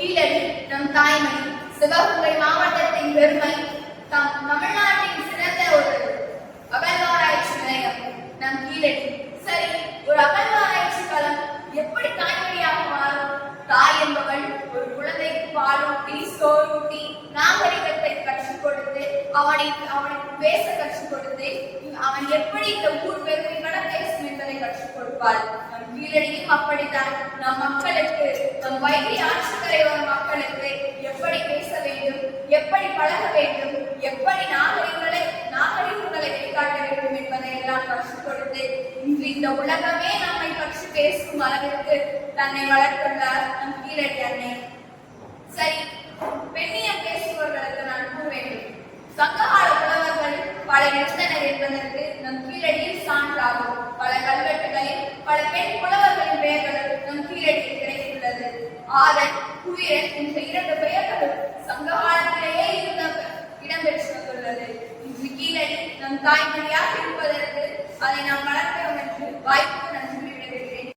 கீழடி நம் தாய்மணி சிவகங்கை மாவட்டத்தின் பெருமை தம் தமிழ்நாட்டின் சிறந்த ஒரு அகழ்வாராய்ச்சி நிலையம். நம் கீழடி. சரி ஒரு அகழ்வாராய்ச்சி களம் எப்படி தாய்மொழியாக மாறும்? தாய் என்பவள் ஒரு குழந்தைக்கு பாலூட்டி சோரூட்டி நாகரிகத்தை கற்றுக் கொடுத்து அவனை அவனுக்கு பேச கற்றுக் கொடுத்து அவன் எப்படி இந்த ஊர் பெருமைகளை பேசும் என்பதை கற்றுக் கொடுப்பாள்? கீழடியும் அப்படித்தான். நம் மக்களுக்கு நம் வைகை ஆற்றுக்கரையோர மக்களுக்கு எப்படி பேச வேண்டும் எப்படி பழக வேண்டும் எப்படி நாகரிகங்களை நாகரிகங்களை வெளிக்காட்ட வேண்டும் என்பதை எல்லாம் கற்றுக் கொடுத்து இன்று இந்த உலகமே நம்மை பற்றி பேசும் அளவிற்கு தன்னை வளர்த்துள்ளார் நம் கீழடி அன்னை. சரி பெண்ணியம் பேசுபவர்களுக்கு நான் கூற வேண்டும் சங்ககால புலவர்கள் பல இருந்தனர் என்பதற்கு நம் கீழடியில் சான்றாகும் பல கல்வெட்டுகளில் பல பெண் புலவர்களின் பெயர்களும் நம் கீழடியில் கிடைத்துள்ளது. ஆதன் குவிரன் என்ற இரண்டு பெயர்களும் சங்க காலத்திலேயே இருந்த இடம்பெற்று வந்துள்ளது இன்று கீழடி நம் தாய்மொழியாக இருப்பதற்கு அதை நாம் வளர்க்கிறோம் என்று வாய்ப்பு நன்றி விடுகிறேன்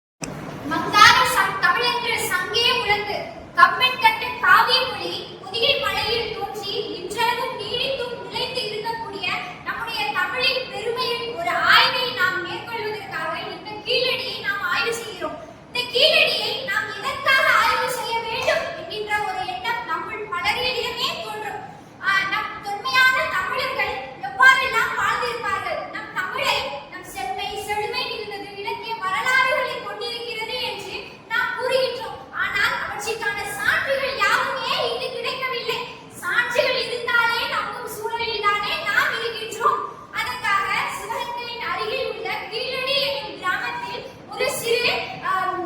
மங்கார சம் தமிழென்று சங்கே முழங்கு கம்பெண் கட்டு காவிய மொழி புதிய மலையில் தோன்றி இன்றளவும் நீடித்தும் நிலைத்து இருக்கக்கூடிய நம்முடைய தமிழின் பெருமையின் ஒரு ஆய்வை நாம் மேற்கொள்வதற்காக இந்த கீழடியை நாம் ஆய்வு செய்கிறோம் இந்த கீழடியை நாம் எதற்காக ஆய்வு செய்ய வேண்டும் என்கின்ற ஒரு எண்ணம் நம்முள் பலரிடமே தோன்றும் ஆஹ் நம் தொன்மையான தமிழர்கள் எவ்வாறெல்லாம் வாழ்ந்திருப்பார்கள் நம் தமிழை நம் செம்மை செழுமை இருந்தது இலக்கிய வரலாறுகளை கொண்டிருக்கிறது என்று நாம் கூறுகின்றோம் ஆனால் அவற்றிற்கான சான்றுகள் யாவுமே இங்கு கிடைக்கவில்லை சான்றுகள் இருந்தாலே நம்பும் சூழலில் தானே நாம் இருக்கின்றோம் அதற்காக சிவகங்கையின் அருகில் உள்ள கீழடி என்னும் கிராமத்தில் ஒரு சிறு ஆம்,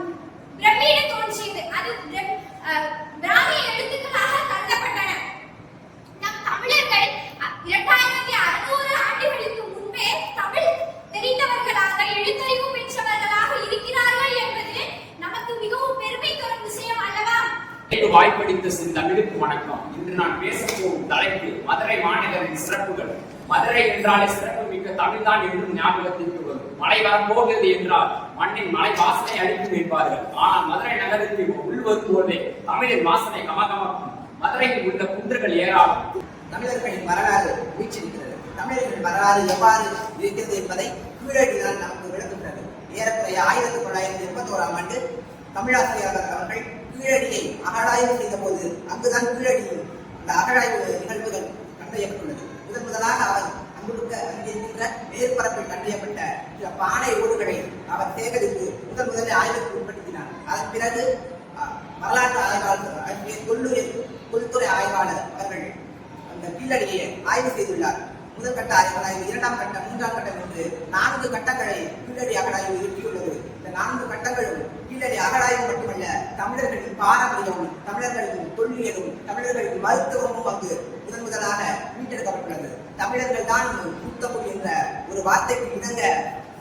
பிரமிடு தோன்றியது அது பிரம்- ஆஹ், பிராமி எழுத்துக்களாக கருதப்பட்டன நம் தமிழர்கள் அ- இரண்டாயிரத்தி அறுநூறு ஆண்டுகளுக்கு முன்பே தமிழ் தெரிந்தவர்களாக எழுத்தறிவு பெற்றவர்களாக இருக்கிறார்கள் என்பது நமக்கு மிகவும் பெருமை தரும் விஷயம் அல்லவா எனக்கு வாய்ப்பளித்த தமிழுக்கு வணக்கம். இன்று நான் பேசப் போகும் தலைப்பு மதுரை மாநகரின் சிறப்புகள். மதுரை என்றாலே சிறப்பு மிக்க தமிழ்தான் என்றும் ஞாபகத்திற்கு வரும். மழை வரப்போகிறது என்றால் மண்ணின் மலை வாசனை அழித்து வைப்பார்கள். ஆனால் மதுரை நகருக்கு உள்வரும் போதே தமிழின் வாசனை கமகமாக்கும். மதுரையில் உள்ள குன்றுகள் ஏராளம். தமிழர்களின் வரலாறு வீச்சிருக்கிறது தமிழர்களின் வரலாறு எவ்வாறு இருக்கிறது என்பதை கீழடிதான் நமக்கு விளக்குகிறது. ஏறக்குறைய ஆயிரத்தி தொள்ளாயிரத்தி எண்பத்தி ஓராம் ஆண்டு தமிழாசிரியர் அவர்கள் கீழடியை அகழாய்வு செய்த போது அங்குதான் கீழடியில் அந்த அகழாய்வு நிகழ்வுகள் கண்டறியப்பட்டுள்ளது. முதன் முதலாக அவர் அங்குள்ள அங்கிருக்கின்ற மேற்பரப்பில் கண்டறியப்பட்ட சில பானை ஓடுகளை அவர் சேகரித்து முதன் முதலில் ஆய்வுக்கு உட்படுத்தினார். அதன் பிறகு அஹ், வரலாற்று ஆய்வாளர் அங்கே தொல்லுயிர் தொல்துறை ஆய்வாளர் அவர்கள் அந்த கீழடியை ஆய்வு செய்துள்ளார். முதல் கட்ட ஆய்வு இரண்டாம் கட்டம் மூன்றாம் கட்டம் என்று நான்கு கட்டங்களை கீழடி அகழாய்வு இயற்றியுள்ளது. நான்கு கட்டங்களும் கீழடி அகழாய்வு மட்டுமல்ல தமிழர்களின் பாரம்பரியமும் தமிழர்களின் தொல்லியலும் தமிழர்களின் மருத்துவமும் அங்கு முதன் முதலாக மீட்டெடுக்கப்பட்டுள்ளது. தமிழர்கள் தான் கூத்தக்குடி என்ற ஒரு வார்த்தைக்கு இணங்க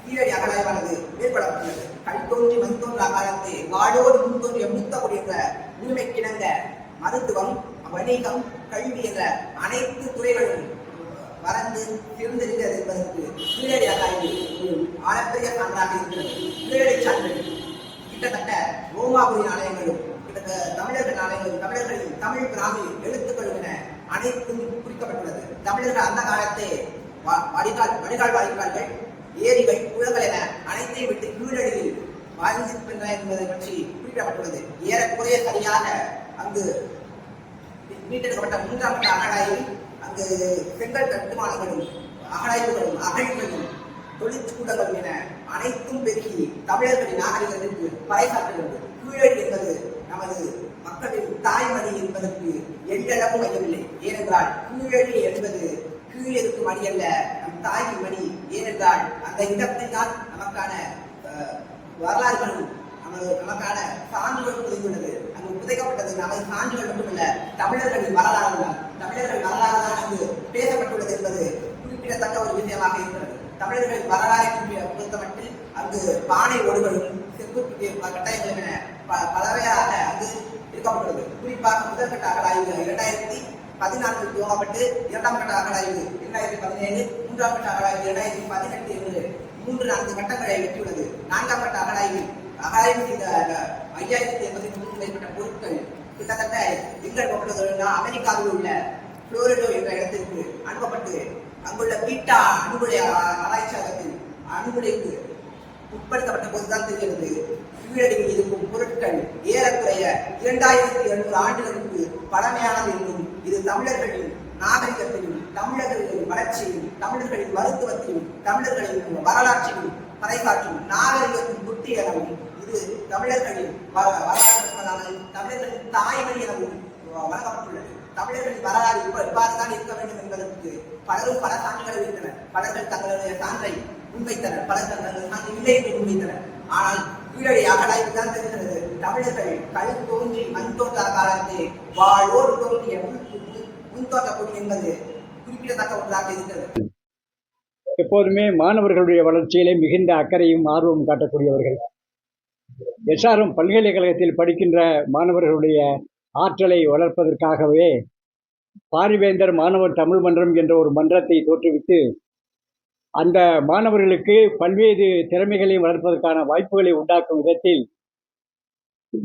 கீழடி அகழாய்வானது மேற்கொள்ளப்பட்டுள்ளது. கல் தோன்றி மண் தோன்றா காலத்தை வாழோடு முன் தோன்றிய மூத்தக்குடி என்ற உரிமைக்கிணங்க மருத்துவம் வணிகம் கல்வி என்ற அனைத்து துறைகளும் வளர்ந்து சிறந்திருக்கிறது என்பதற்கு கீழடி ஆராய்வு ஒரு ஆழப்பெரிய சான்றாக இருக்கிறது. கீழடி சான்று. கிட்டத்தட்ட ரோமாபுரி ஆலயங்களும் கிட்டத்தட்ட தமிழர்கள் ஆலயங்களும் தமிழர்களின் தமிழ் பிராமி எழுத்துக்களும் என அனைத்தும் குறிக்கப்பட்டுள்ளது. தமிழர்கள் அந்த காலத்தே வடிகால் வடிகால் வாய்க்கால்கள் ஏரிகள் குளங்கள் என அனைத்தையும் விட்டு கீழடியில் வாழ்ந்திருக்கின்றன என்பதை பற்றி குறிப்பிடப்பட்டுள்ளது. ஏறக்குறைய சரியாக அங்கு மீட்டெடுக்கப்பட்ட மூன்றாம் கட்ட செங்கல் கட்டுமானங்களும் அகழாய்வுகளும் அகழ்வுகளும் தொழிற்கூடங்களும் என அனைத்தும் பெருகி தமிழர்களின் நாகரிகத்திற்கு பறைசாற்றுகிறது. கீழடி என்பது நமது மக்களின் தாய்மொழி என்பதற்கு எந்தளவும் ஐயமில்லை. ஏனென்றால் கீழடி என்பது கீழ் இருக்கும் மணி அல்ல நம் தாயின் மணி ஏனென்றால் அந்த இடத்தில் தான் நமக்கான வரலாறுகளும் நமது நமக்கான சான்றுகள் புதைந்துள்ளது. அங்கு புதைக்கப்பட்டது நமது சான்றுகள் மட்டுமல்ல தமிழர்களின் வரலாறு தான் தமிழர்கள் வரலாறு தான் அங்கு பேசப்பட்டுள்ளது என்பது குறிப்பிடத்தக்க ஒரு விஷயமாக இருக்கிறது தமிழர்களின் வரலாறை பொறுத்தமட்டில் அங்கு பானை ஓடுகளும் செப்பு கட்டாயங்களும் என ப- பலவையாக அங்கு இருக்கப்பட்டுள்ளது குறிப்பாக முதல் கட்ட இரண்டாயிரத்தி பதினான்கு துவங்கப்பட்டு இரண்டாம் கட்ட அகழாய்வு இரண்டாயிரத்தி பதினேழு மூன்றாம் கட்ட அகலாய்வு இரண்டாயிரத்தி பதினெட்டு என்று மூன்று நான்கு கட்டங்களை வெற்றியுள்ளது நான்காம் கட்ட அகலாய்வில் அகழாய்வு செய்த ஐயாயிரத்தி எண்பத்தி மூன்று மேற்பட்ட பொருட்கள் கிட்டத்தட்ட எங்கு அமெரிக்காவில் உள்ள புளோரிடோ என்ற இடத்திற்கு அனுப்பப்பட்டு அங்குள்ள பீட்டா அணுகுடைய ஆராய்ச்சியாளர்கள் அணுகுடைக்கு உட்படுத்தப்பட்ட போதுதான் தெரிகிறது. கீழடியில் இருக்கும் பொருட்கள் ஏறக்குறைய இரண்டாயிரத்தி எழுநூறு ஆண்டுகளுக்கு பழமையானது என்றும் இது தமிழர்களின் நாகரிகத்தையும் தமிழர்களின் வளர்ச்சியும் தமிழர்களின் மருத்துவத்தையும் தமிழர்களின் வரலாற்றையும் பறைசாற்றும் நாகரிகத்தின் புத்தி எனவும் இது தமிழர்களின் வ- தமிழர்களின் தாய்மொழி எனவும் வழங்கப்பட்டுள்ளது தமிழர்களின் வரலாறு இப்ப இவ்வாறுதான் இருக்க வேண்டும் என்பதற்கு பலரும் பல சான்றுகள் இருந்தனர் பலர்கள் தங்களுடைய சான்றை முன்வைத்தனர். பலர் தங்களது சான்று இல்லை என்று முன்வைத்தனர். ஆனால் கீழடி அகலாய்வுதான் தெரிகிறது. தமிழர்கள் கல் தோன்றி மண் தோன்றா காலத்தில் வாழோடு தோன்றிய முன் முன்- தோன்றக்கூடிய என்பது குறிப்பிடத்தக்க ஒன்றாக இருக்கிறது. எப்போதுமே மாணவர்களுடைய வளர்ச்சியிலே மிகுந்த அக்கறையும் ஆர்வம் காட்டக்கூடியவர்கள். எஸ்ஆர்எம் பல்கலைக்கழகத்தில் படிக்கின்ற மாணவர்களுடைய ஆற்றலை வளர்ப்பதற்காகவே பாரிவேந்தர் மாணவர் தமிழ் மன்றம் என்ற ஒரு மன்றத்தை தோற்றுவித்து அந்த மாணவர்களுக்கு பல்வேறு திறமைகளை வளர்ப்பதற்கான வாய்ப்புகளை உண்டாக்கும் விதத்தில்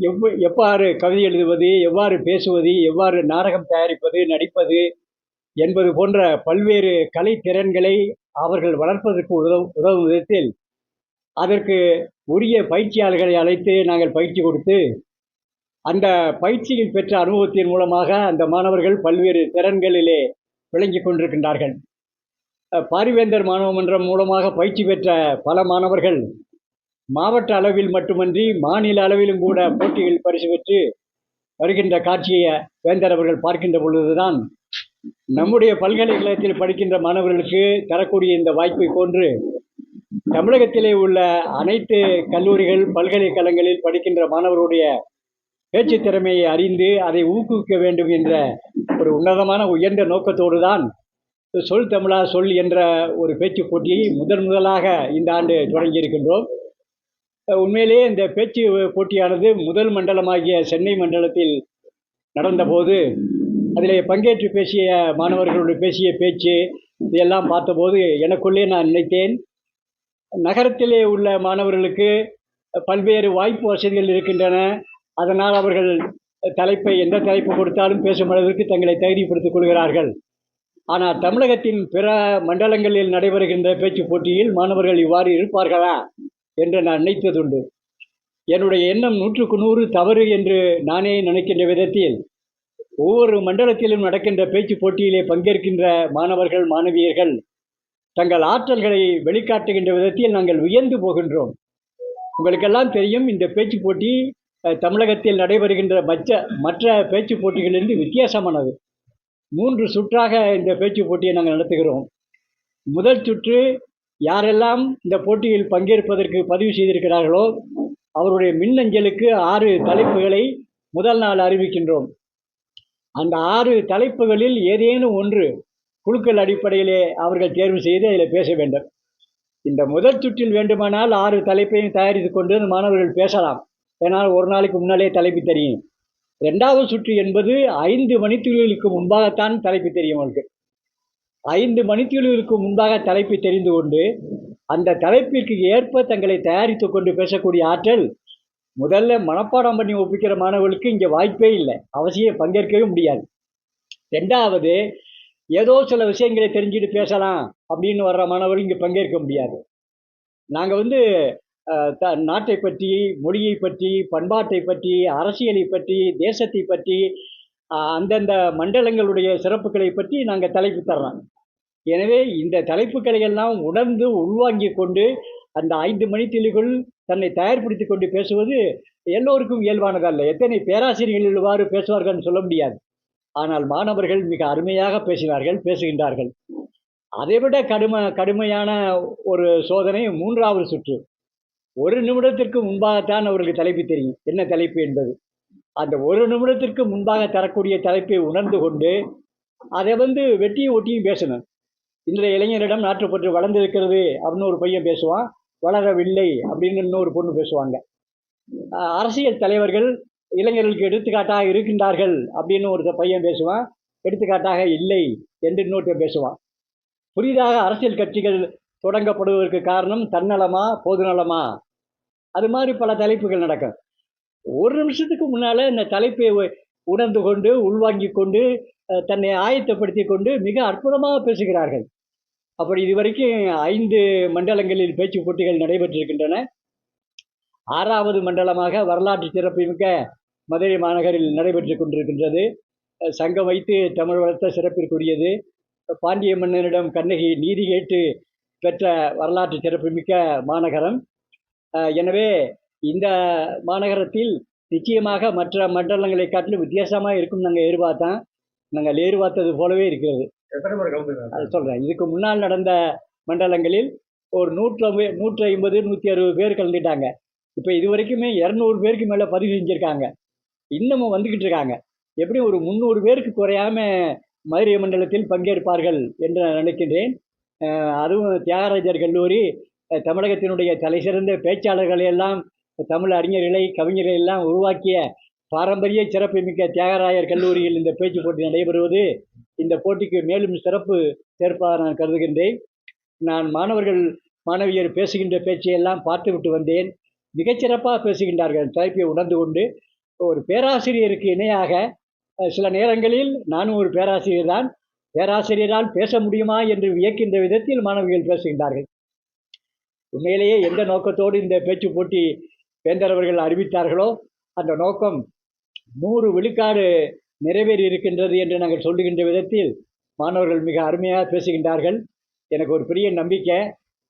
எவ்வ எவ்வாறு கவிதை எழுதுவது எவ்வாறு பேசுவது எவ்வாறு நாடகம் தயாரிப்பது நடிப்பது என்பது போன்ற பல்வேறு கலை திறன்களை அவர்கள் வளர்ப்பதற்கு உதவும் உதவும் விதத்தில் அதற்கு உரிய பயிற்சியாளர்களை அழைத்து நாங்கள் பயிற்சி கொடுத்து அந்த பயிற்சியில் பெற்ற அனுபவத்தின் மூலமாக அந்த மாணவர்கள் பல்வேறு திறன்களிலே விளங்கி கொண்டிருக்கின்றார்கள். பாரிவேந்தர் மாணவ மன்றம் மூலமாக பயிற்சி பெற்ற பல மாணவர்கள் மாவட்ட அளவில் மட்டுமன்றி மாநில அளவிலும் கூட போட்டியில் பரிசு பெற்று வருகின்ற காட்சியை வேந்தர் அவர்கள் பார்க்கின்ற பொழுதுதான் நம்முடைய பல்கலைக்கழகத்தில் படிக்கின்ற மாணவர்களுக்கு தரக்கூடிய இந்த வாய்ப்பை போன்று தமிழகத்திலே உள்ள அனைத்து கல்லூரிகள் பல்கலைக்கழகங்களில் படிக்கின்ற மாணவருடைய பேச்சு திறமையை அறிந்து அதை ஊக்குவிக்க வேண்டும் என்ற ஒரு உன்னதமான உயர்ந்த நோக்கத்தோடு தான் சொல் தமிழா சொல் என்ற ஒரு பேச்சு போட்டியை முதன் முதலாக இந்த ஆண்டு தொடங்கியிருக்கின்றோம். உண்மையிலேயே இந்த பேச்சு போட்டியானது முதல் மண்டலமாகிய சென்னை மண்டலத்தில் நடந்தபோது அதில் பங்கேற்று பேசிய மாணவர்களோடு பேசிய பேச்சு இதெல்லாம் பார்த்தபோது எனக்குள்ளே நான் நினைத்தேன். நகரத்திலே உள்ள மாணவர்களுக்கு பல்வேறு வாய்ப்பு வசதிகள் இருக்கின்றன. அதனால் அவர்கள் தலைப்பை எந்த தலைப்பு கொடுத்தாலும் பேசும் அளவிற்கு தங்களை தகுதிப்படுத்திக் கொள்கிறார்கள். ஆனால் தமிழகத்தின் பிற மண்டலங்களில் நடைபெறுகின்ற பேச்சு போட்டியில் மாணவர்கள் இவ்வாறு இருப்பார்களா என்று நான் நினைத்ததுண்டு. என்னுடைய எண்ணம் நூற்றுக்கு நூறு தவறு என்று நானே நினைக்கின்ற விதத்தில் ஒவ்வொரு மண்டலத்திலும் நடக்கின்ற பேச்சு போட்டியிலே பங்கேற்கின்ற மாணவர்கள் மாணவியர்கள் தங்கள் ஆற்றல்களை வெளிக்காட்டுகின்ற விதத்தில் நாங்கள் உயர்ந்து போகின்றோம். உங்களுக்கெல்லாம் தெரியும் இந்த பேச்சு போட்டி தமிழகத்தில் நடைபெறுகின்ற மற்ற மற்ற பேச்சு போட்டிகளிலிருந்து வித்தியாசமானது. மூன்று சுற்றாக இந்த பேச்சு போட்டியை நாங்கள் நடத்துகிறோம். முதல் சுற்று யாரெல்லாம் இந்த போட்டியில் பங்கேற்பதற்கு பதிவு செய்திருக்கிறார்களோ அவருடைய மின்னஞ்சலுக்கு ஆறு தலைப்புகளை முதல் நாள் அறிவிக்கின்றோம். அந்த ஆறு தலைப்புகளில் ஏதேனும் ஒன்று குழுக்கள் அடிப்படையிலே அவர்கள் தேர்வு செய்து அதில் பேச வேண்டும். இந்த முதல் சுற்றில் வேண்டுமானால் ஆறு தலைப்பையும் தயாரித்து கொண்டு மாணவர்கள் பேசலாம். ஏன்னால் ஒரு நாளைக்கு முன்னாலே தலைப்பு தெரியும். ரெண்டாவது சுற்று என்பது ஐந்து மணித்துளிகளுக்கு முன்பாகத்தான் தலைப்பு தெரியும் அவருக்கு ஐந்து மணித்துளிகளுக்கு முன்பாக தலைப்பு தெரிந்து கொண்டு அந்த தலைப்பிற்கு ஏற்ப தங்களை தயாரித்து கொண்டு பேசக்கூடிய ஆற்றல் முதல்ல மனப்பாடம் பண்ணி ஒப்பிக்கிற மாணவர்களுக்கு இங்கே வாய்ப்பே இல்லை. அவசியம் பங்கேற்கவே முடியாது. ரெண்டாவது ஏதோ சில விஷயங்களை தெரிஞ்சுட்டு பேசலாம் அப்படின்னு வர்ற மாணவர்கள் இங்கே பங்கேற்க முடியாது. நாங்கள் வந்து த நாட்டை பற்றி மொழியை பற்றி பண்பாட்டை பற்றி அரசியலை பற்றி தேசத்தை பற்றி அந்தந்த மண்டலங்களுடைய சிறப்புகளை பற்றி நாங்கள் தலைப்பு தர்றோம். எனவே இந்த தலைப்புகளை எல்லாம் உணர்ந்து உள்வாங்கிக் கொண்டு அந்த ஐந்து மணித்துளிக்குள் தன்னை தயார்படுத்தி கொண்டு பேசுவது எல்லோருக்கும் இயல்பானதல்ல எத்தனை பேராசிரியர்கள் இவ்வாறு பேசுவார்கள்னு சொல்ல முடியாது. ஆனால் மாணவர்கள் மிக அருமையாக பேசினார்கள் பேசுகின்றார்கள். அதைவிட கடுமை கடுமையான ஒரு சோதனை மூன்றாவது சுற்று. ஒரு நிமிடத்திற்கு முன்பாகத்தான் அவர்களுக்கு தலைப்பு தெரியும். என்ன தலைப்பு என்பது? அந்த ஒரு நிமிடத்திற்கு முன்பாக தரக்கூடிய தலைப்பை உணர்ந்து கொண்டு அதை வந்து வெட்டியும் ஒட்டியும் பேசணும். இன்றைய இளைஞரிடம் நாட்டுப்பற்று வளர்ந்திருக்கிறது அப்படின்னு ஒரு பையன் பேசுவான். வளரவில்லை அப்படின்னு இன்னொரு பொண்ணு பேசுவாங்க. அரசியல் தலைவர்கள் இளைஞர்களுக்கு எடுத்துக்காட்டாக இருக்கின்றார்கள் அப்படின்னு ஒரு பையன் பேசுவான். எடுத்துக்காட்டாக இல்லை என்று இன்னொருத்தன் பேசுவான். புதிதாக அரசியல் கட்சிகள் தொடங்கப்படுவதற்கு காரணம் தன்னலமா பொதுநலமா? அது மாதிரி பல தலைப்புகள் நடக்கும். ஒரு நிமிஷத்துக்கு முன்னால் இந்த தலைப்பை உணர்ந்து கொண்டு உள்வாங்கி கொண்டு தன்னை ஆயத்தப்படுத்தி கொண்டு மிக அற்புதமாக பேசுகிறார்கள். அப்படி இதுவரைக்கும் ஐந்து மண்டலங்களில் பேச்சு போட்டிகள் நடைபெற்றிருக்கின்றன. ஆறாவது மண்டலமாக வரலாற்று சிறப்புமிக்க மதுரை மாநகரில் நடைபெற்று கொண்டிருக்கின்றது. சங்கம் வைத்து தமிழ் வளர்த்த சிறப்பிற்குரியது. பாண்டிய மன்னனிடம் கண்ணகி நீதி கேட்டு பெற்ற வரலாற்று சிறப்புமிக்க மாநகரம். எனவே இந்த மாநகரத்தில் நிச்சயமாக மற்ற மண்டலங்களை காட்டிலும் வித்தியாசமாக இருக்கும் நாங்கள் எதிர்பார்த்தோம். நாங்கள் எதிர்பார்த்தது போலவே இருக்கிறது. அது சொல்கிறேன் இதுக்கு முன்னால் நடந்த மண்டலங்களில் ஒரு நூற்றி நூற்றி ஐம்பது நூற்றி அறுபது பேர் கலந்துட்டாங்க. இப்போ இது வரைக்குமே இரநூறு பேருக்கு மேலே பதிவு செஞ்சுருக்காங்க. இன்னமும் வந்துக்கிட்டு இருக்காங்க. எப்படியும் ஒரு முந்நூறு பேருக்கு குறையாம மதுரை மண்டலத்தில் பங்கேற்பார்கள் என்று நான் நினைக்கின்றேன். அதுவும் தியாகராஜர் கல்லூரி தமிழகத்தினுடைய தலைசிறந்த பேச்சாளர்களை எல்லாம் தமிழ் அறிஞர்களை கவிஞர்களை எல்லாம் உருவாக்கிய பாரம்பரிய சிறப்புமிக்க தியாகராயர் கல்லூரியில் இந்த பேச்சு போட்டி நடைபெறுவது. இந்த போட்டிக்கு மேலும் சிறப்பு சேர்ப்பதாக நான் கருதுகின்றேன். நான் மாணவர்கள் மாணவியர் பேசுகின்ற பேச்சையெல்லாம் பார்த்துவிட்டு வந்தேன். மிகச்சிறப்பாக பேசுகின்றார்கள். தலைப்பை உணர்ந்து கொண்டு ஒரு பேராசிரியருக்கு இணையாக சில நேரங்களில் நானும் ஒரு பேராசிரியர் தான். பேராசிரியரால் பேச முடியுமா என்று வியக்கின்ற விதத்தில் மாணவிகள் பேசுகின்றார்கள். உண்மையிலேயே எந்த நோக்கத்தோடு இந்த பேச்சு போட்டி வேந்தர் அவர்கள் அறிவித்தார்களோ அந்த நோக்கம் நூறு விழுக்காடு நிறைவேறி இருக்கின்றது என்று நாங்கள் சொல்லுகின்ற விதத்தில் மாணவர்கள் மிக அருமையாக பேசுகின்றார்கள். எனக்கு ஒரு பெரிய நம்பிக்கை.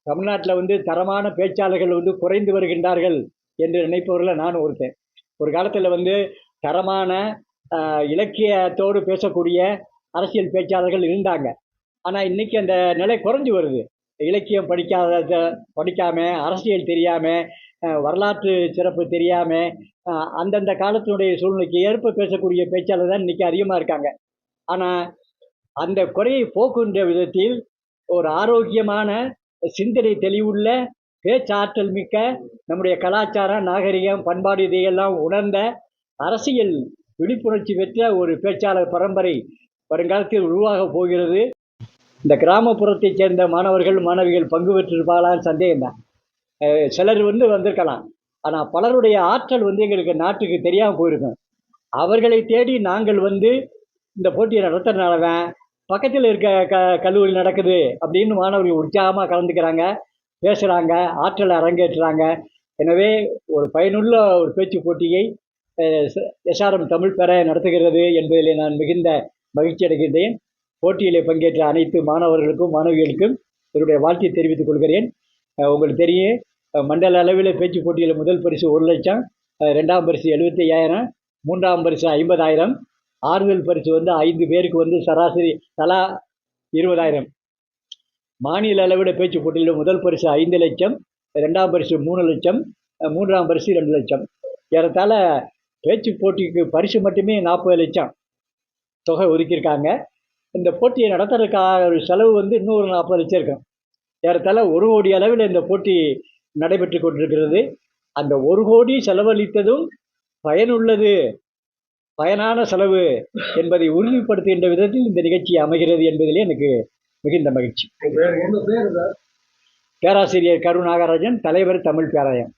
தமிழ்நாட்டில் வந்து தரமான பேச்சாளர்கள் வந்து குறைந்து வருகின்றார்கள் என்று நினைப்பவர்களில் நான் ஒருத்தன். ஒரு காலத்தில் வந்து தரமான இலக்கியத்தோடு பேசக்கூடிய அரசியல் பேச்சாளர்கள் இருந்தாங்க. ஆனால் இன்றைக்கி அந்த நிலை குறைஞ்சி வருது. இலக்கியம் படிக்காத படிக்காமல் அரசியல் தெரியாமல் வரலாற்று சிறப்பு தெரியாமல் அந்தந்த காலத்தினுடைய சூழ்நிலைக்கு ஏற்ப பேசக்கூடிய பேச்சாளர் தான் இன்றைக்கி அதிகமாக இருக்காங்க. ஆனால் அந்த குறையை போக்குகின்ற விதத்தில் ஒரு ஆரோக்கியமான சிந்தனை தெளிவுள்ள பேச்சாற்றல் மிக்க நம்முடைய கலாச்சாரம் நாகரிகம் பண்பாடு இதையெல்லாம் உணர்ந்த அரசியல் விழிப்புணர்ச்சி பெற்ற ஒரு பேச்சாளர் பரம்பரை வருங்காலத்தில் உருவாக போகிறது. இந்த கிராமப்புறத்தைச் சேர்ந்த மாணவர்கள் மாணவிகள் பங்கு பெற்றிருப்பாங்களான்னு சந்தேகம்தான் சிலர் வந்து வந்திருக்கலாம். ஆனால் பலருடைய ஆற்றல் வந்து எங்களுக்கு நாட்டுக்கு தெரியாமல் போயிருக்கும். அவர்களை தேடி நாங்கள் வந்து இந்த போட்டியை நடத்துறதுனால தான் பக்கத்தில் இருக்க க கல்லூரி நடக்குது அப்படின்னு மாணவர்கள் உற்சாகமாக கலந்துக்கிறாங்க பேசுகிறாங்க ஆற்றலை அரங்கேற்றுறாங்க. எனவே ஒரு பயனுள்ள ஒரு பேச்சு போட்டியை எஸ்ஆர்எம் தமிழ் பெற நடத்துகிறது என்பதிலே நான் மிகுந்த மகிழ்ச்சி அடைகின்றேன். போட்டியிலே பங்கேற்ற அனைத்து மாணவர்களுக்கும் மாணவிகளுக்கும் என்னுடைய வாழ்த்தை தெரிவித்துக் கொள்கிறேன். உங்களுக்கு தெரியும் மண்டல அளவில் பேச்சு போட்டியில் முதல் பரிசு ஒரு லட்சம் ரெண்டாம் பரிசு எழுபத்தி ஐயாயிரம் மூன்றாம் பரிசு ஐம்பதாயிரம் ஆறுதல் பரிசு வந்து ஐந்து பேருக்கு வந்து சராசரி தலா இருபதாயிரம். மாநில அளவில் பேச்சு போட்டியில் முதல் பரிசு ஐந்து லட்சம் ரெண்டாம் பரிசு மூணு லட்சம் மூன்றாம் பரிசு ரெண்டு லட்சம். ஏறத்தாழ பேச்சு போட்டிக்கு பரிசு மட்டுமே நாற்பது லட்சம் தொகை ஒதுக்கியிருக்காங்க. இந்த போட்டியை நடத்துறதுக்காக ஒரு செலவு வந்து இன்னொரு நாற்பது லட்சம் இருக்கும். ஏறத்தாழ ஒரு கோடி அளவில் இந்த போட்டி நடைபெற்று கொண்டிருக்கிறது. அந்த ஒரு கோடி செலவழித்ததும் பயனுள்ளது பயனான செலவு என்பதை உறுதிப்படுத்துகின்ற விதத்தில் இந்த நிகழ்ச்சி அமைகிறது என்பதிலே எனக்கு மிகுந்த மகிழ்ச்சி. பேராசிரியர் கரு நாகராஜன் தலைவர் தமிழ் பேராயம்